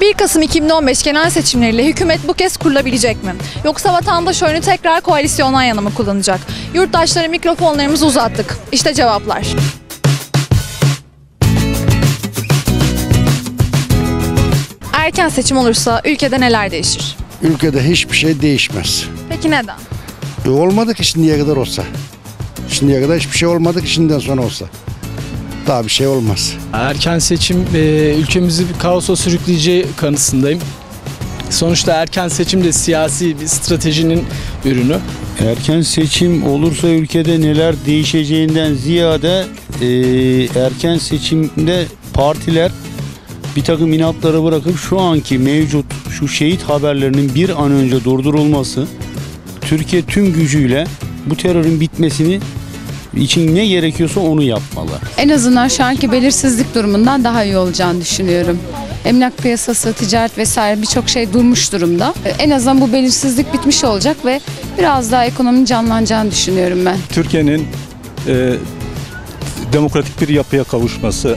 1 Kasım 2015 genel seçimleriyle hükümet bu kez kurulabilecek mi? Yoksa vatandaş oyunu tekrar koalisyondan yana mı kullanacak? Yurttaşlara mikrofonlarımızı uzattık. İşte cevaplar. Erken seçim olursa ülkede neler değişir? Ülkede hiçbir şey değişmez. Peki neden? E olmadı ki şimdiye kadar olsa. Şimdiye kadar hiçbir şey olmadı ki şimdiden sonra olsa. Daha bir şey olmaz. Erken seçim e, ülkemizi bir kaosa sürükleyeceği kanısındayım. Sonuçta erken seçim de siyasi bir stratejinin ürünü. Erken seçim olursa ülkede neler değişeceğinden ziyade e, erken seçimde partiler bir takım inatları bırakıp şu anki mevcut şu şehit haberlerinin bir an önce durdurulması Türkiye tüm gücüyle bu terörün bitmesini için ne gerekiyorsa onu yapmalı. En azından şu anki belirsizlik durumundan daha iyi olacağını düşünüyorum. Emlak piyasası, ticaret vesaire birçok şey durmuş durumda. En azından bu belirsizlik bitmiş olacak ve biraz daha ekonominin canlanacağını düşünüyorum ben. Türkiye'nin e, demokratik bir yapıya kavuşması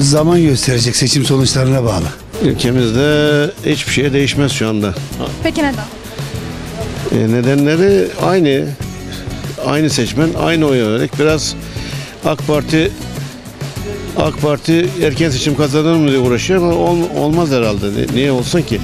Zaman gösterecek seçim sonuçlarına bağlı. Ülkemizde hiçbir şey değişmez şu anda. Peki neden? E, nedenleri aynı. Aynı seçmen, aynı oy vererek biraz AK Parti AK Parti erken seçim kazanır mı diye uğraşıyor ama ol- olmaz herhalde. Ni- Niye olsun ki?